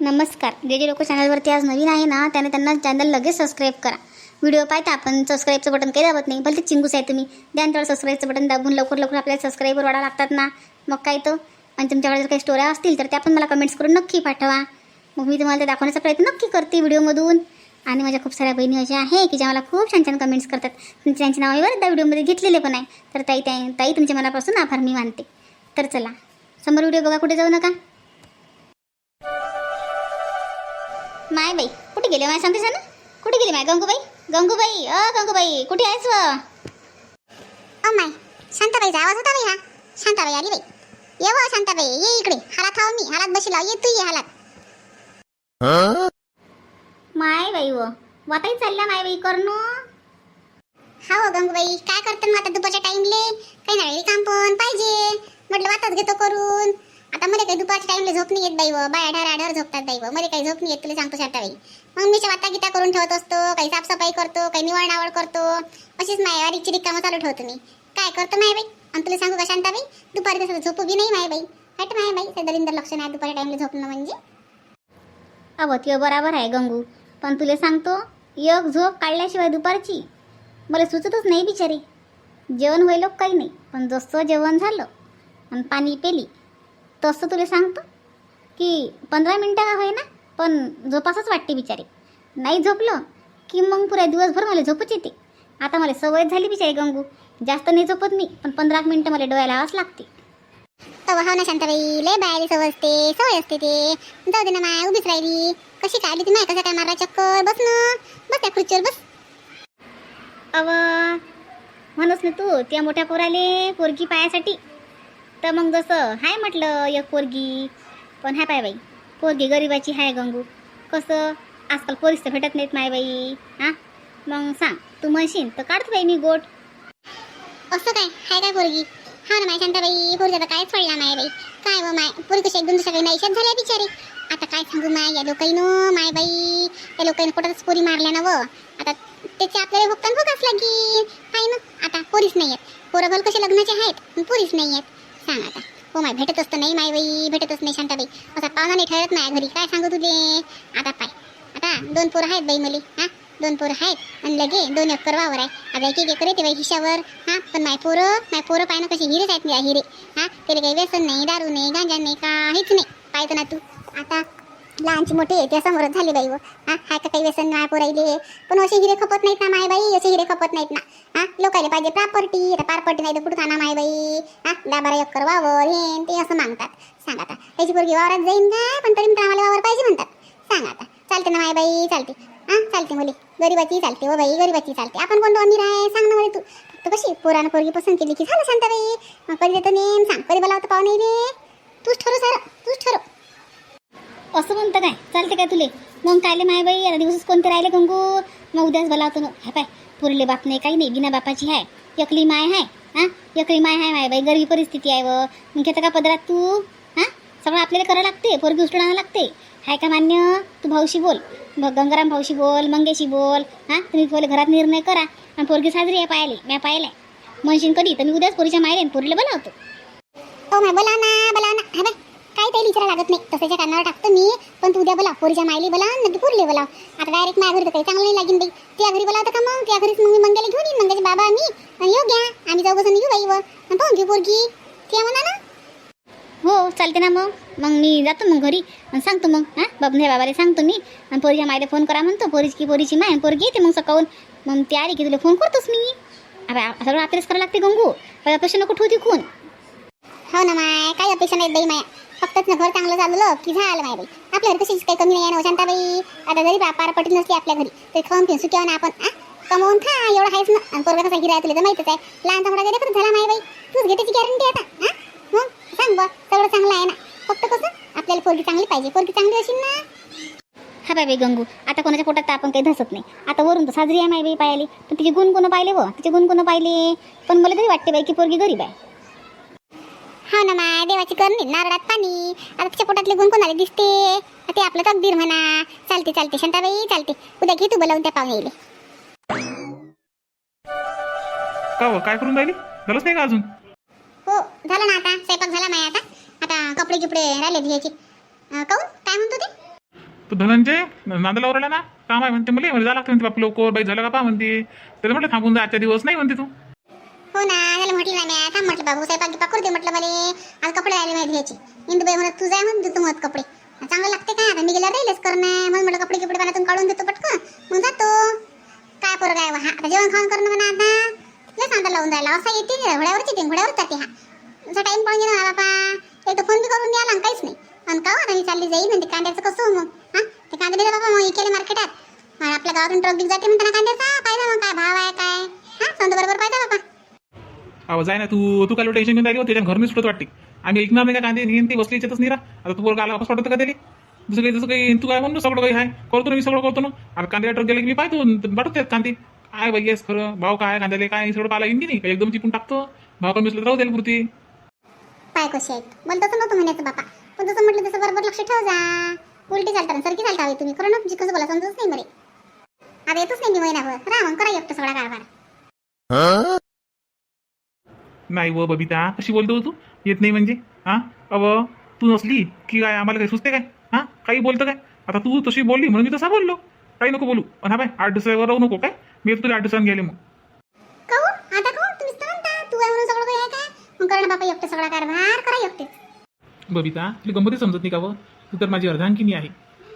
नमस्कार. जे जे लोक चॅनलवरती आज नवीन आहे ना त्याने त्यांना चॅनल लगेच सबस्क्राईब करा. व्हिडिओ पाहता आपण सबस्क्राईबचं बटन काही दाबत नाही भले चिंगूस आहे तुम्ही. द्या तेवढं सबस्क्राईबचं बटन दाबून लवकर लवकर आपल्याला सबस्क्राईबर वाढा लागतात ना. मग काय तर आणि तुमच्याकडे जर काही स्टोऱ्या असतील तर त्या पण मला कमेंट्स करून नक्की पाठवा. मग मी तुम्हाला ते दाखवण्याचा प्रयत्न नक्की करते व्हिडिओमधून. आणि माझ्या खूप साऱ्या बहिणी अशा आहे की ज्या मला खूप छान छान कमेंट्स करतात. तुमचे त्यांचे नाव बरं त्या व्हिडिओमध्ये घेतलेले पण आहे. तर ताई ताई ताई तुमच्या मनापासून आभार मी मानते. तर चला समोर व्हिडिओ बघा कुठे जाऊ नका. माय बाई. कुठे गेले माय सांगतेस ना कुठे गेली माय गंगूबाई? गंगूबाई अ गंगूबाई कुठे आहेस व? ओ माय शांताबाईचा आवाज होता बाई हा. शांताबाई आली बाई. ये व शांताबाई ये इकडे. हालात हाव मी. हालात बसला ये तू ये हालात. माय बाई व. वाताही चालल्या माय बाई करणं? हा हो गंगूबाई काय करतो मग आता दुपारच्या टाइमले काही नाही काम पण पाहिजे. म्हटलं वाताच घेतो करून. आता मध्ये काही दुपारच्या टाइमला झोप नाही येत बाई बाय आढार आढार झोपतात बाई व काही झोप नाही येत तुला सांगतो शांताबाई. मग मी वाता गीता करून ठेवत असतो काही साफसफाई करतो काही निवड नावड करतो अशीच माय वारीची रिकामं चालू ठेवतो मी. काय करतो माय बाई आणि तुला सांगू का शांताबाई? दुपारी तसं झोपू बी नाही माय बाई हट माय बाई ते दलिंदर लक्ष नाही दुपारी टाइमला झोपणं म्हणजे. अव ते बराबर आहे गंगू. पण तुला सांगतो एक झोप काढल्याशिवाय दुपारची मला सुचतच नाही बिचारी. जेवण होईल काही नाही पण जसं जेवण झालं आणि पाणी पेली तसं तुला सांगतो की पंधरा मिनटं का होईना पण झोपासच वाटते बिचारी. नाही झोपलं की मग पुऱ्या दिवसभर मला झोपच येते. आता मला सवय झाली बिचारी गंगू. जास्त नाही झोपत मी पण पंधरा मिनटं मला डोळ्याला लावाच लागते. हो ना शांताबाई लय बायाली सवय असते सवय असते ते. जाऊ दे ना माय उभीच राहिली. कशी काय आली ती माय कसं काय मारा चक्कर? बस ना. बस त्या खुर्चीवर बस. अव म्हणूस ना तू त्या मोठ्या पोराले पोरगी पायासाठी तर मग जसं हाय म्हटलं एक पोरगी. पण हाय पाय बाई. पोरगी गरिबाची हाय गंगू. कसं आजकाल पोरीस तर भेटत नाहीत माय बाई हां? मग सांग तू म्हणशील तर काढतो बाई मी गोट. असं काय? हाय काय पोरगी? हा ना माय शांताबाई पोरगी आता कायच पडला माय बाई काय व माय? पोरी कशी एकदम दुसऱ्या काही नाहीशात झाल्या बिचारी. आता काय सांगू माय? या लोकाईनं माय बाई या लोकाईनं कुठंच पोरी मारल्या ना व आता त्याचे आपल्याला भुगतान भोगाच लागेल. काय ना आता पोरीस नाही आहेत पोरं भल कसे लग्नाचे आहेत पोरीस नाही आहेत सांग आता. हो माय भेटतच तर नाही माय बाई भेटतच नाही शांताबाई. असा पाहुणा नाही ठरत नाही घरी. काय सांगू तुले? आता पाय. आता दोन पोरं आहेत बाई मले. हा? दोन पोरं आहेत. आणि लगे दोन एकर वावर आहे. आता एक एक एकर येते बाई हिशावर हा? पण माय पोरं माय पोरं पाय ना कसे हिरेच आहेत मी हिरे. हा? त्याला काही व्यसन नाही दारू नाही गांजा नाही काहीच नाही. पाहतो ना तू. आता लहानची मोठी आहे त्या समोरच झाली बाई हो. हा. हाय का काही व्यसन माय पोराईले पण असे हिरे खपत नाहीत ना माय बाई असे हिरे खपत नाहीत ना. हा लोकायला पाहिजे प्रॉपर्टी प्रॉपर्टी नाही तर कुठं खाना माय बाई? हा दहा बारा एकर वावर हे ते असं मागतात. सांगा आता त्याची पोरगी वावरात जाईन काय पण तरी आम्हाला वावर पाहिजे म्हणतात. सांगा आता चालते ना माय बाई चालते. हा चालते मुली गरीबाची चालते हो बाई गरीबाची चालते. आपण कोणतं अमीर आहे? सांग ना मला तू. फक्त कशी पोरानं पोरगी पसंत केली की झालं शांताबाई? मग कधी देतो नेम सांग कधी मला पाहू नाही रे. तूच ठरव सारं तूच ठरव. असं म्हणतं काय? चालते काय तुले? मग कायले माय बाई? आता दिवसच कोणते राहिले गंगू? मग उद्याच बोलावतो मग हा पाय. पुरले बाप नाही काही नाही. बिना बापाची आहे एकली माय आहे हां? एकली माय आहे माय बाई. गरीब परिस्थिती आहे व. मग घेतं का पदरात तू? हां? सगळं आपल्याला करावं लागते पोरगी उचलून आणावं लागते हाय का मान्य? तू भाऊशी बोल. मग गंगाराम भाऊशी बोल मंगेशी बोल हां? तुम्ही बोल घरात निर्णय करा आणि पोरगी साजरी आहे पायाले म्या पाहिलं म्हणशीन कधी? तर मी उद्याच पोरीच्या मायले पोरीला बोलावतो. हो माय बोला ना बोला ना. हा बाय काय काही विचारा लागत नाही. तसंच्या कानावर टाकतो मी पण तू उद्या बोला पोरीच्या मायली बोला नक्की पुरले बोला आता डायरेक्ट माझ्या घरी तर काही चांगलं नाही लागेल बाई. त्या घरी बोलावतं का मग त्या घरीच मग मी मंग्याला घेऊन येईन. मंग्याचे बाबा आम्ही आणि येऊ घ्या. आम्ही जाऊ बसून येऊ बाई व. आणि पाहून घेऊ पोरगी. ते म्हणा ना. हो चालते ना मग. मग मी जातो मग घरी. आणि सांगतो मग हां? बाबने बाबाला सांगतो मी. आणि पोरीच्या मायला फोन करा म्हणतो. पोरीची की पोरीची माय पोरगी येते मग सकाळून. मग ती आली की तुला फोन करतोच मी. अरे सगळं आपल्यालाच करावं लागते गंगू. पहिला प्रश्न नको ठेवती खून हो ना माय काय अपेक्षा नाहीत बाई माया. फक्तच ना घर चांगलं चाललं की झालं माय बाई. आपल्या घरी कशीच काही कमी नाही आहे ना हो शांताबाई? आता जरी बा- पार पडली नसली आपल्या घरी तरी खाऊन पिऊन सुट्यावर ना आपण आ? कमवून खा एवढं आहेच ना. आणि पोरगा कसा गिरा तुला तर माहितच आहे. लहानचा मोठा गेला झाला माय बाई. तूच घे गॅरंटी आता हा मग सांग बा सगळं चांगलं आहे ना. फक्त कसं आपल्याला पोरगी चांगली पाहिजे. पोरगी चांगली असेल ना. हा बाई बाई गंगू आता कोणाच्या पोटात तर आपण काही धसत नाही. आता वरून तर साजरी आहे माय बाई पाहिली पण तिचे गुण कोण पाहिले व तिचे गुण कोण पाहिले. पण मला तरी वाटते बाई की पोरगी गरीब आहे. हो ना माय देवाची करणी नारळात पाणी. आता तिच्या पोटातले गुण कोणाला दिसते? ते आपलं तकदीर म्हणा. चालते चालते शांताबाई चालते. उद्या घे तू बोलावून त्या पाहुणे येईल का व काय करून राहिली? झालंच नाही का अजून? हो झालं ना आता. स्वयंपाक झाला माय आता. आता कपडे गिपडे राहिले अं, काहून? काय म्हणतो ते तो धनंजय नांदला ओरडला ना. काम आहे म्हणते मला. जा लागते म्हणते बाप लवकर. बाई झालं का पा म्हणते. त्याला म्हटलं थांबून जा आजच्या दिवस नाही म्हणते तू. हो ना त्याला म्हटलं ना मी. थांब म्हटलं बाबू साहेब बाकी करू दे म्हटलं मला आज कपडे आले माहिती घ्यायचे. इंदुबाई म्हणत तू जाय म्हणत तू मत कपडे. चांगलं लागते का? आता मी गेल्या राहिलेच करणं मग म्हटलं कपडे कपडे पाण्यातून काढून देतो पटकन. मग जातो. काय पोरं काय हा आता जेवण खाऊन करणं म्हणा आता. लय सांगता लावून जायला असा येते घोड्यावरच येते घोड्यावरच जाते हा. असा टाईम पाहून गेला ना बाबा एक तर फोन बी करून द्याला काहीच नाही. आणि का आता मी चालली जाईल म्हणते कांद्याचं कसं मग? हा? ते कांदे दिले बाबा मग इकेले मार्केटात आपल्या गावातून ट्रक बिक जाते म्हणताना कांद्याचा? पाहिजे मग काय भाव आहे काय? हा? समजा बरोबर पाहिजे बाबा अहो जाय ना तू तू काय टेन्शन घेऊन राहिली हो? त्याच्या घरून सुटत वाटते. आम्ही ऐकणार नाही का कांदे ते बसली याच्यातच निरा. आता तू पोरगा आला वापस पाठवतो का त्याला? दुसरं काही जसं काही तू काय म्हणतो सगळं काही आहे करतो ना मी सगळं करतो ना. आता कांद्याला ट्रक गेला की मी पाहतो पाठवते कांदे. काय बाई येस खरं. भाव काय कांद्याला काय सगळं पाला येईन की नाही? एकदम चिपून टाकतो. भाव कमी असलं राहू द्यायला पुरती? पाय कशी आहेत? मला तसं नव्हतं म्हणायचं बापा. पण तसं म्हटलं तसं बरोबर लक्ष ठेव जा. उलटी चालतात आणि सरकी चालता हवी तुम्ही. खरं ना कसं बोला समजत नाही मरे आता येतच नाही मी महिनाभर राहा मग करा एकटं सगळा कारभार. नाही व बबिता कशी बोलतो हो तू? येत नाही म्हणजे? हा? अव तू नसली की काय? आम्हाला काही सुचते काय? हा? काही बोलतं काय? आता तू तशी बोलली म्हणून मी तसा बोललो. काही नको बोलू. पण हा बाय आठ दिवसावर राहू नको काय? मी तुला आठ दिवसांनी गेले मग. बबिता तुला गंमती समजत नाही का व? तू तर माझी अर्धांगिनी आहे.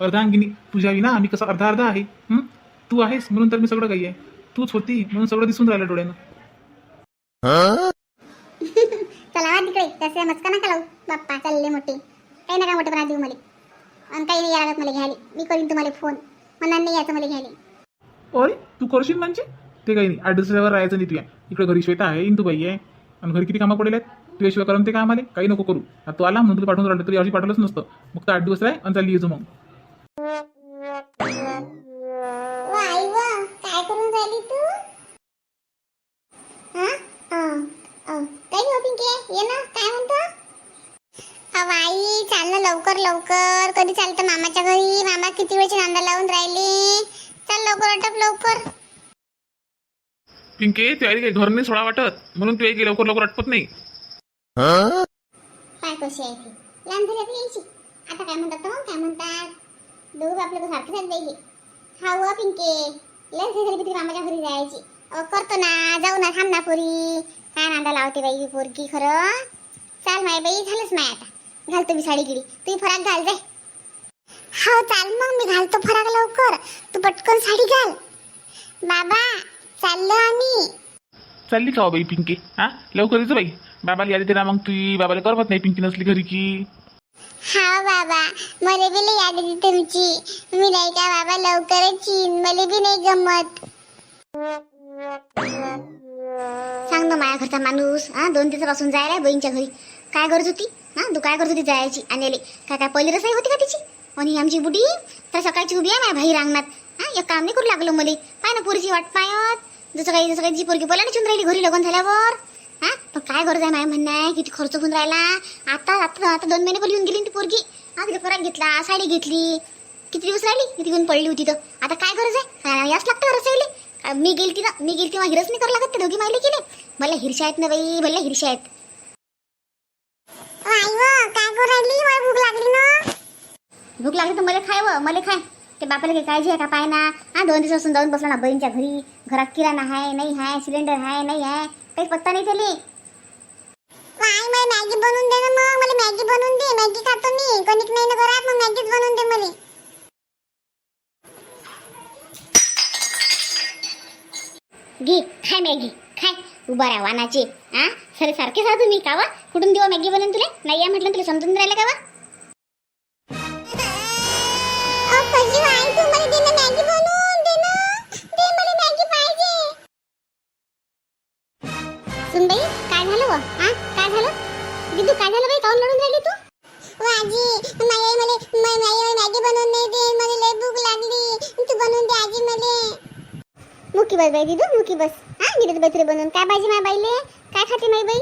अर्धांगिनी तुझ्या विना आम्ही कसं अर्धा अर्धा आहे हं? तू आहेस म्हणून तर मी सगळं काही आहे. तूच होती म्हणून सगळं दिसून राहिलं डोळ्यानं. चला वा तिकडे. तसे मस्का नका लावू बाप्पा चालले मोठे. काही नका मोठे पण देऊ मला आणि काही नाही यायला मला घ्यायला. मी करीन तुम्हाला फोन म्हणणार नाही यायचं मला घ्यायला. अरे तू करशील म्हणजे ते काही नाही. आठ दिवसावर राहायचं नाही तुया. इकडे घरी श्वेता आहे इंदूबाई आहे. आणि घरी किती कामं पडेल आहेत? तुझ्याशिवाय करून ते काम आले? काही नको करू. आता तू आला म्हणून तुला पाठवून राहिलं. तरी अशी पाठवलंच नसतं. मग तर आठ दिवस आहे आणि चालली येतो मग वा आई वा काय करून राहिली तू हा अं, अं, काही नाही पिंकी ये ना काय म्हणतो? अहो, आई चाल ना लवकर लवकर. कधी चालतं मामाच्या घरी? मामा किती वेळची नांदा लावून राहिली? चल लवकर अटप लवकर. पिंके तू आई काही घर नाही सोडा वाटत. म्हणून तू आई लवकर लवकर अटपत नाही. काय कशी आहे ती? लहान झाली आपली यायची. आता काय म्हणतात मग काय म्हणतात? दोघं आपलं सारखेच आहेत बाई हा. व पिंके. लय झाली किती मामाच्या घरी जायची. अहो, करतो ना. जाऊ ना थांब ना पोरी. काय नांदा लावते बाई ही पोरगी खरं? चाल माय बाई झालंच माय आता. घालतो मी साडी गिडी. तुम्ही फराक घाल जाय. हो चाल मग मी घालतो फराक लवकर. तू पटकन साडी घाल. बाबा चाललो आम्ही. चालली का हो बाई पिंके? हा? लवकर येतो बाई. बाबाला यादी ना मग तू बाबाला करमत नाही पिंकी नसली घरी की. हा बाबा मला बी लई याद येते तुमची. मी नाही का बाबा लवकरच येईन मला बी नाही गमत. सांग ना माया घरचा माणूस हा दोन दिवसापासून जायला बहीणच्या घरी. काय गरज होती? हा तू काय करत होती जायची? आणलेली काय काय पहिली रसाई होती का तिची? आणि आमची बुडी तर सकाळची उभी आहे माझ्या भाई रांगणात. हा एक काम नाही करू लागलो मला. पाय ना पोरीची वाट पायत. जसं काही जसं काही जी पोरगी बोला चुन राहिली घरी लग्न झाल्यावर. हा पण काय गरज आहे माझ्या म्हणणं आहे? किती खर्च होऊन राहिला? आता आता आता दोन महिने पहिले येऊन गेली ती पोरगी. आज तिला घेतला साडी घेतली. किती दिवस राहिली? किती घेऊन पडली होती तर. आता काय गरज आहे? याच लागतं रसायले? का मी गेलती ना मी गेलती तेव्हा हिरस नाही करावं लागत ते दोघी मायले केले मला हिरशा आहेत ना बाई भल्या हिरशा आहेत. काय करू राहिली? मला भूक लागली ना. भूक लागली तर मला खाय व मला खाय. ते बापाला काही काळजी आहे का पाय ना? हा दोन दिवसापासून जाऊन बसला ना बहीणच्या घरी. घरात किराणा आहे नाही आहे सिलेंडर आहे नाही आहे. काही पत्ता नाही त्याले. आई मला मॅगी बनवून दे ना मग. मला मॅगी बनवून दे. मॅगी खातो मी. कणिक नाही ना घरात मग मॅगीच बनवून दे मला. घे खाय मॅगी खाय. उभा राहा वानाचे. हा सरे सारखे सा तुम्ही का वा कुठून देऊ मॅगी बनवून तुला? नाही आहे म्हटलं तुला समजून राहिलं का वा सुनबाई काय झालं व? हा काय झालं? दिदू काय झालं बाई? काऊन लढून राहिली तू? आजी माई मला माई मॅगी बनवून नाही दे मुकी बस बाई दिदू मुकी बस. हा मी देते बाई तुला बनवून. काय पाहिजे माझ्या बाईले? काय खाते माई बाई?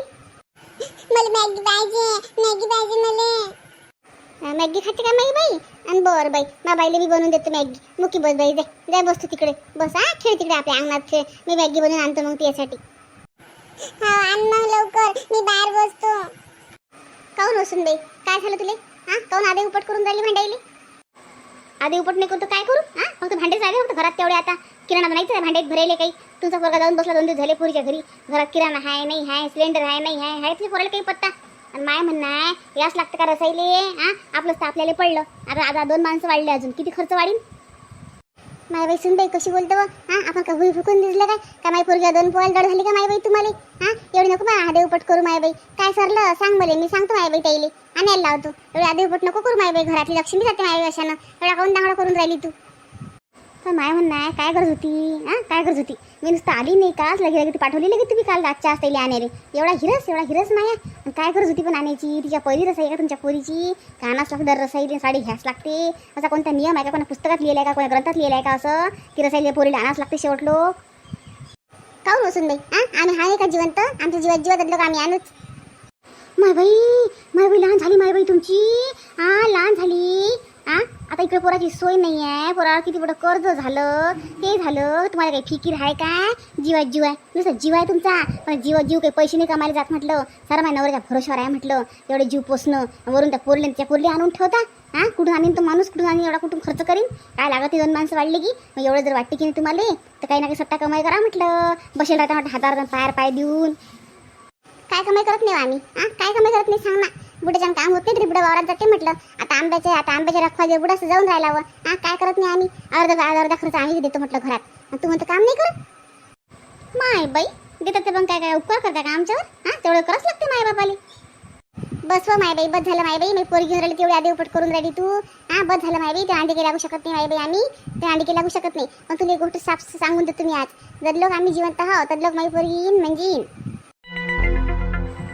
मला मॅगी पाहिजे मॅगी पाहिजे मला. हा, मॅगी खाते का माई बाई? आणि बर बाई मा बाईला मी बनवून देतो मॅगी. मुकी बस बाई जाय जाय बस तू तिकडे. बस हा खेळ तिकडे आपल्या अंगणात खेळ. मी मॅगी बनवून आणतो मग त्यासाठी हा आण मग लवकर. मी बाहेर बसतो. काऊन बसून बाई? काय झालं तुले? हा काऊन आधी उपट करून राहिली भांडायली? आधी उपट नाही करतो काय करू? हा फक्त भांडेच आले फक्त घरात तेवढे आता. किराणा नाही भांड्यात भरायले काही. तुमचा पोरगा जाऊन बसला दोन दिवस झाले पुरीच्या घरी. घरात किराणा आहे नाही आहे सिलेंडर आहे नाही आहे आहे तुझ्या पोराला काही पत्ता? आणि माय म्हणणं आहे याच लागतं का रसायले? हा आपलंच तर आपल्याला पडलं. आता आता दोन माणसं वाढले अजून. किती खर्च वाढीन? मायबाई सुनबाई कशी बोलतो? हा आपण का भुई फुकून दिसलं काय? का माय पोरगी दोन पोळाला दड झाली का मायबाई तुम्हाला? हा एवढी नको बा आधे उपट करू मायबाई काय सरलं? सांग मला मी सांगतो मायबाई ताईले. आणायला लावतो. एवढी आधे उपट नको करू मायबाई घरातली लक्ष्मी जाते मायबाई अशानं. एवढा काऊन दांगडा करून राहिली तू? तर माय म्हणणं आहे काय गरज होती? हां? काय गरज होती? मी नुसतं आली नाही काच लगे लगे ती पाठवली लगे तुम्ही काल रातच्या असते आणणारे एवढा हिरस एवढा हिरस माया. काय गरज होती पण आणायची? तिच्या पहिली रसाई का तुमच्या पोरीची? कानास लागते दर रसाईली साडी घ्यास लागते. असा कोणता नियम आहे का? कोणा पुस्तकात लिहिलं आहे का? कोणा ग्रंथात लिहिलं आहे का असं? की रसाईला पोरीला आणाच लागते शेवट लोक. काऊन बसून हो बाई हां? आम्ही हाय का जिवंत? आमच्या जीवात जीवात लोक आम्ही आणूच. मायबाई मायबाई लहान झाली मायबाई तुमची. हा लहान झाली. आ? आता इकडे पोराची सोय नाही आहे पोराला किती मोठं कर्ज झालं ते झालं. तुम्हाला काही फिकीर आहे का? जीवा जीव आहे. नुसतं जीव आहे तुमचा. पण जीव जीव काही पैसे नाही कमायला जात म्हटलं. सारा माझ्या नवऱ्याच्या भरोशावर आहे म्हटलं. एवढे जीव पोसणं वरून त्या पोरले त्या पोरले आणून ठेवता. हां कुठून आणीन तो माणूस? कुठून आणीन? एवढा कुठून खर्च करीन? काय लागत दोन माणसं वाढले की. मग एवढं जर वाटते की नाही तुम्हाला तर काही ना काही सट्टा कमाई करा म्हटलं. बसेल राहता म्हटलं हातावर पायर पाय देऊन. काय कमाई करत नाही हो आम्ही? हां काय कमाई करत नाही सांग ना. बुड्याच्या काम होत नाही तरी बुडा वावरात जाते म्हटलं. आता आंब्याचे आता आंब्याच्या रखवाजे बुडास जाऊन राहिला व. हा काय करत नाही आम्ही? अर्धा अर्धा खर्च आम्ही देतो म्हटलं घरात. तू म्हणतो काम नाही करत? माय बाई देतात ते पण काय काय उपकार करता का आमच्यावर? हा तेवढं करच लागते माय बापाले. बस व माय बाई बस झालं माय बाई. मी पोरगी घेऊन राहिली तेवढी आधी उपट करून राहिली तू. हा बस झालं माय बाई. ते अंडी लागू शकत नाही माय बाई आम्ही. ते अंडी लागू शकत नाही. पण तुला एक गोष्ट साफ सांगून देतो मी आज. जर लोक आम्ही जिवंत आहोत तर लोक माझी पोरगी येईन म्हणजे येईन.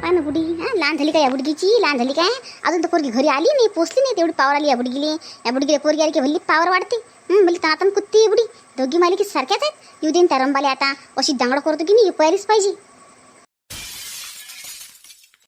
काय ना बुडी हा? लहान झाली काय या बुडगीची? लहान झाली काय? अजून तर पोरगी घरी आली नाही पोचली नाही तेवढी पावर आली या बुडगीले. या बुडगीला पोरगी आली की भल्ली पावर वाढते. हं, तातन कुत्ती आहे बुडी दोघी मालिकी सारख्याच आहेत. येऊ देईन त्या रंबाले आता. अशी दांगड करतो की नाही पहिलीच पाहिजे.